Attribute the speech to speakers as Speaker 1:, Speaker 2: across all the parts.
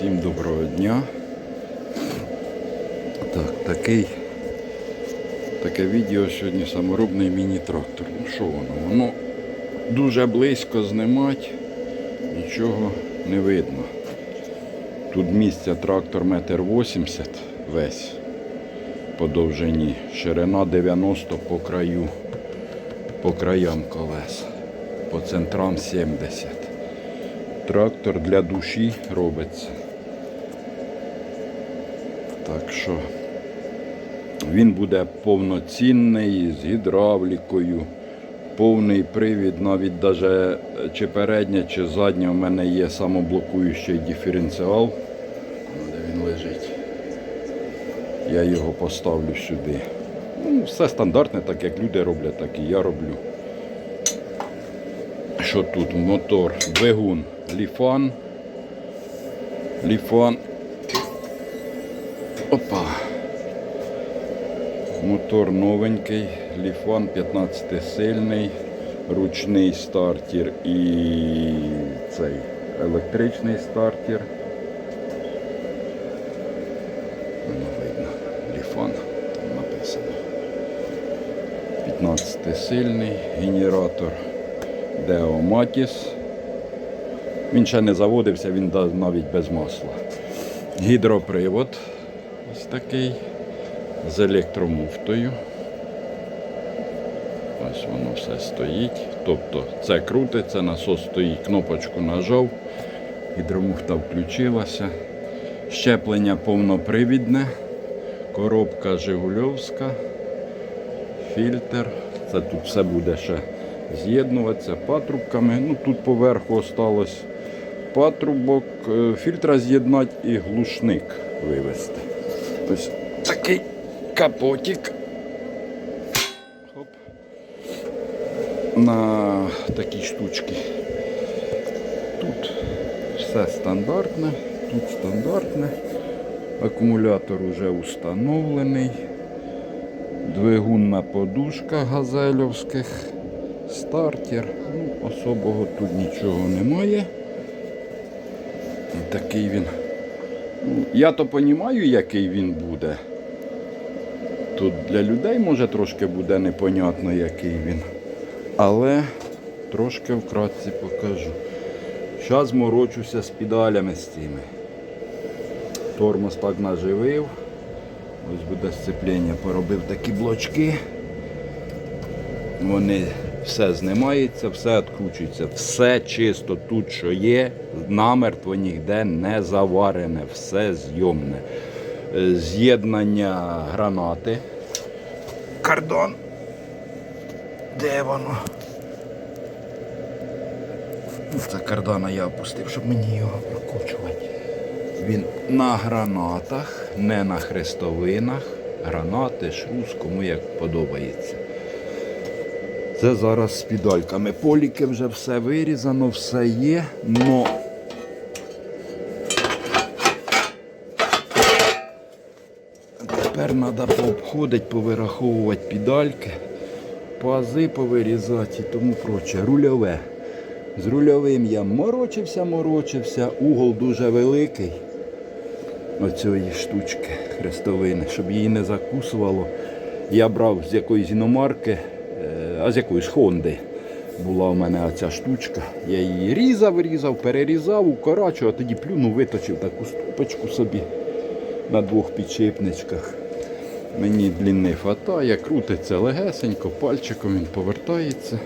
Speaker 1: Всім доброго дня. Так, такий, таке відео сьогодні саморобний міні-трактор. Ну що воно? Воно дуже близько знімати, нічого не видно. Тут місця трактор метр 80 весь по довжині, ширина 90 по краю, по краям колес, по центрам 70. Трактор для душі робиться. Так що він буде повноцінний з гідравлікою, повний привід, навіть даже чи передня, чи задня у мене є самоблокуючий диференціал. Де він лежить. Я його поставлю сюди. Ну, все стандартне, так як люди роблять, так і я роблю. Що тут? Мотор, двигун, ліфан. Ліфан. Опа. Мотор новенький, ліфан 15 сильний, ручний стартер і цей електричний стартер. Не видно. Ліфан написано. 15 сильний генератор Deo Matis. Він ще не заводився, він навіть без масла. Гідропривод ось такий з електромуфтою. Ось воно все стоїть. Тобто це крутиться, насос стоїть, кнопочку нажав, гідромуфта включилася. Щеплення повнопривідне, коробка Жигульовська, фільтр. Це тут все буде ще з'єднуватися патрубками. Ну тут поверху осталось патрубок, е, фільтра з'єднати і глушник вивести. Ось такий капотик. Хоп. На такі штучки. Тут все стандартне, тут стандартне. Акумулятор вже установлений. Двигун на подушках газельовських, стартер. Ну, особого тут нічого немає. І такий він. Я то розумію, який він буде. Тут для людей може трошки буде непонятно, який він. Але трошки вкратці покажу. Зараз морочуся з педалями з цими. Тормоз так наживив. Ось буде сцеплення, поробив такі блочки. Вони все знімається, все відкручується, все чисто тут, що є, намертво ніде не заварене, все зйомне. Е, З'єднання гранати. Кордон. Де воно? Це кардана я опустив, щоб мені його прокручувати. Він на гранатах, не на хрестовинах. Гранати, шрус, кому як подобається. Це зараз з педальками. Поліки вже все вирізано, все є, но тепер треба пообходити, повираховувати педальки, пази повирізати і тому проче. Рульове. З рульовим я морочився, морочився, угол дуже великий оцієї штучки хрестовини, щоб її не закусувало. Я брав з якоїсь іномарки, а з якоїсь Хонди була у мене оця штучка. Я її різав, різав, перерізав, укорачував, а тоді плюнув, виточив таку ступочку собі на двох підшипничках. Мені длини хватає, крутиться легесенько, пальчиком він повертається.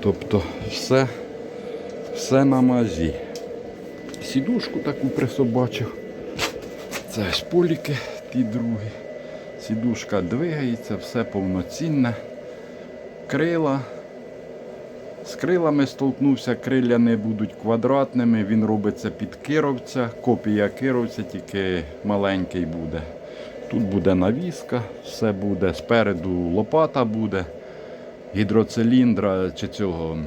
Speaker 1: Тобто все, все на мазі. Сідушку таку присобачив. Це ось поліки ті другі. Сідушка двигається, все повноцінне. Крила. З крилами столкнувся, криля не будуть квадратними, він робиться під кировця, копія кировця, тільки маленький буде. Тут буде навіска, все буде, спереду лопата буде, гідроциліндра чи цього м,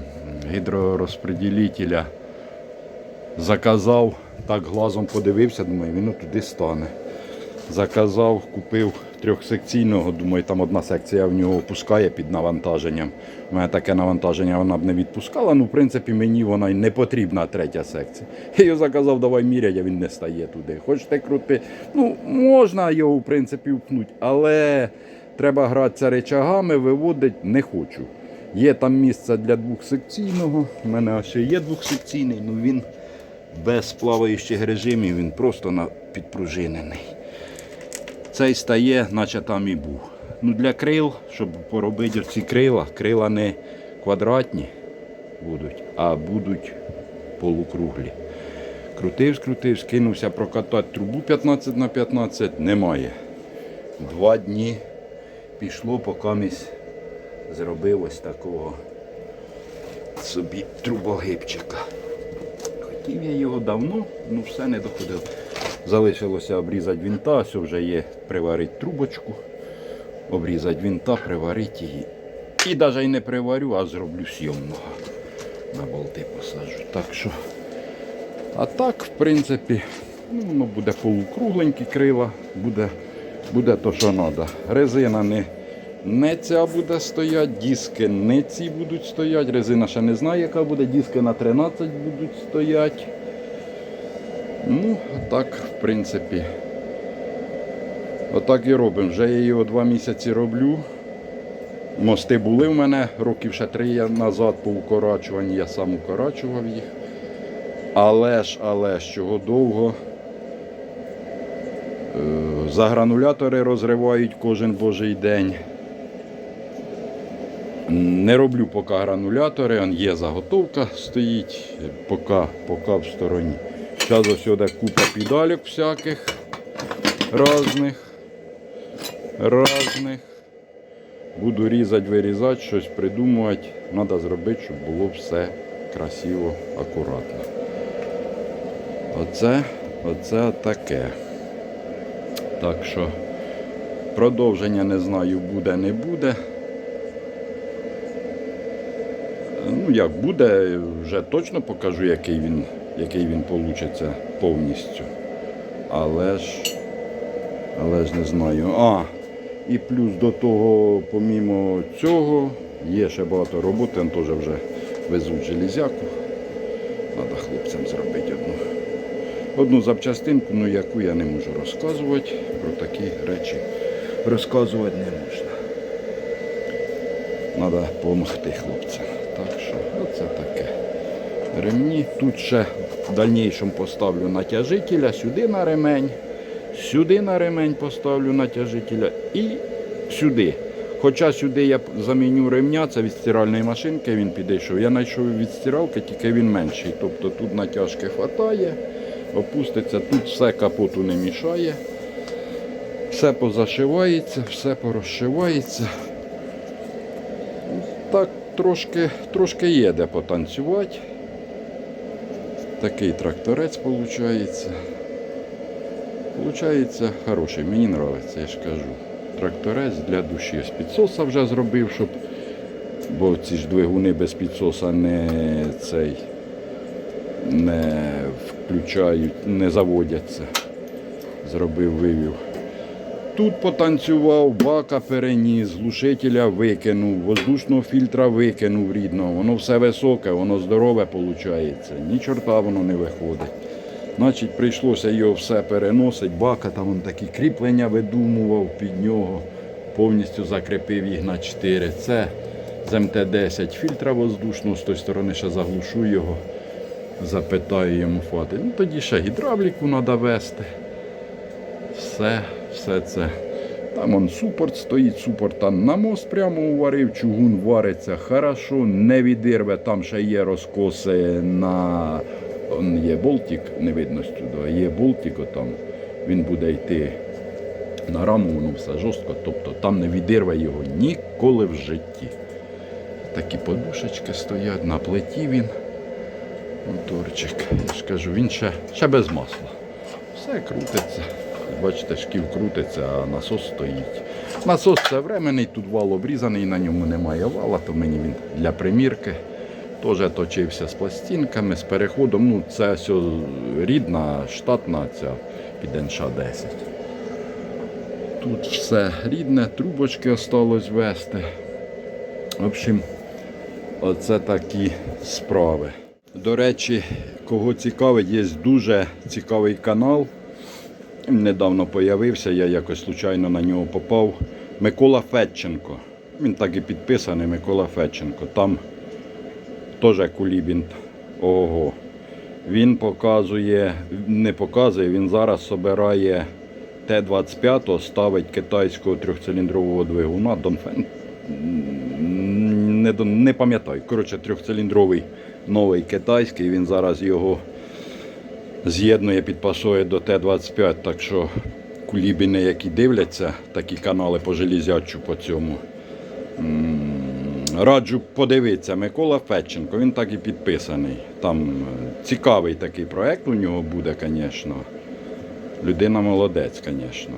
Speaker 1: гідророзпреділителя заказав, так глазом подивився, думаю, він туди стане. Заказав, купив трьохсекційного, думаю, там одна секція в нього опускає під навантаженням. У мене таке навантаження вона б не відпускала. Ну, в принципі, мені вона й не потрібна третя секція. Я його заказав, давай міряй, а він не стає туди. Хочете крути. Ну, можна його, в принципі, впнути, але треба гратися речагами, виводить не хочу. Є там місце для двохсекційного. У мене ще є двохсекційний, ну він без плаваючих режимів, він просто підпружинений. Цей стає, наче там і був. Ну, для крил, щоб поробити ці крила, крила не квадратні будуть, а будуть полукруглі. Крутив, скрутив, скинувся прокатати трубу 15 на 15 немає. Два дні пішло, поки місь зробив ось такого собі трубогибчика. Хотів я його давно, ну все не доходив. Залишилося обрізати вінта, ось вже є приварити трубочку, обрізати вінта, приварити її. І навіть не приварю, а зроблю сйомного. На болти посаджу. Так що. А так, в принципі, ну, воно буде полукругленькі крила, буде, буде то, що треба. Резина не, не ця буде стояти, диски не ці будуть стояти. Резина ще не знає, яка буде, диски на 13 будуть стояти. Ну, так, в принципі, отак і робимо. Вже я його два місяці роблю. Мости були в мене років ще три назад по укорачуванні, я сам укорачував їх. Але ж, але ж, чого довго. Е, Загранулятори розривають кожен божий день. Не роблю поки гранулятори, є заготовка стоїть, поки, поки в стороні. Зараз ось сюди купа педалек всяких різних. Різних. Буду різати, вирізати, щось придумувати. Треба зробити, щоб було все красиво, акуратно. Оце, оце таке. Так що продовження не знаю, буде, не буде. Ну, як буде, вже точно покажу, який він, який він получиться повністю. Але ж, але ж не знаю. А, і плюс до того, помімо цього, є ще багато роботи, он теж вже везуть железяку. Треба хлопцям зробити одну. Одну запчастинку, ну яку я не можу розказувати, про такі речі розказувати не можна. Треба допомогти хлопцям. Так що оце таке. Ремні. Тут ще в дальнішому поставлю натяжителя, сюди на ремень, сюди на ремень поставлю натяжителя і сюди. Хоча сюди я заміню ремня, це від стиральної машинки він підійшов. Я знайшов від стиралки, тільки він менший. Тобто тут натяжки хватає, опуститься, тут все капоту не мішає. Все позашивається, все порозшивається. Так трошки, трошки є де потанцювати. Такий тракторець виходить. Получається хороший, мені подобається, я ж кажу. Тракторець для душі. З підсоса вже зробив, щоб. Бо ці ж двигуни без підсоса не цей не включають, не заводяться. Зробив, вивів. Тут потанцював, бака переніс, глушителя викинув, воздушного фільтра викинув рідного. Воно все високе, воно здорове виходить. Ні чорта воно не виходить. Значить, прийшлося його все переносити. Бака там он такі кріплення видумував під нього, повністю закріпив їх на 4. Це з МТ-10 фільтра воздушного, з тої сторони ще заглушу його, запитаю йому фати. Ну тоді ще гідравліку треба вести. Все, все це. Там он супорт стоїть, супорт там на мост прямо уварив, чугун вариться хорошо, не відірве, там ще є розкоси на он є болтик, не видно сюди, є болтик отам, він буде йти на раму, воно все жорстко, тобто там не відірве його ніколи в житті. Такі подушечки стоять, на плиті він. Моторчик. Я ж кажу, він ще, ще без масла. Все крутиться. Бачите, шків крутиться, а насос стоїть. Насос це временний, тут вал обрізаний, на ньому немає вала, то мені він для примірки. Теж точився з пластинками, з переходом. Ну, це все рідна, штатна ця під НШ 10. Тут все рідне, трубочки осталось вести. В общем, оце такі справи. До речі, кого цікавить, є дуже цікавий канал. Недавно появився, я якось случайно на нього попав. Микола Федченко. Він так і підписаний Микола Федченко. Там теж Кулібін. Ого. Він показує, не показує, він зараз собирає Т-25, ставить китайського трьохциліндрового двигуна Донфен. Не, не пам'ятаю. Коротше, трьохциліндровий новий китайський. Він зараз його з'єднує, підпасує до Т-25. Так що кулібіни, які дивляться, такі канали по железячу по цьому. Раджу подивитися, Микола Федченко, він так і підписаний. Там е, цікавий такий проект у нього буде, звісно. Людина молодець, звісно.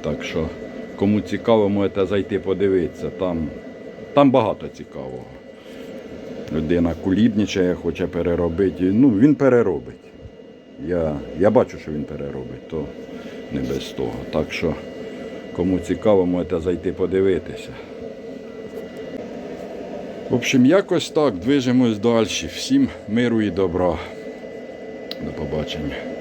Speaker 1: Так що, кому цікаво, можете зайти подивитися. Там, там багато цікавого. Людина кулібнічає, хоче переробити. Ну, він переробить. Я, я бачу, що він переробить, то не без того. Так що, кому цікаво, можете зайти подивитися. В общем, якось так, движемось далі. Всім миру і добра. До побачення.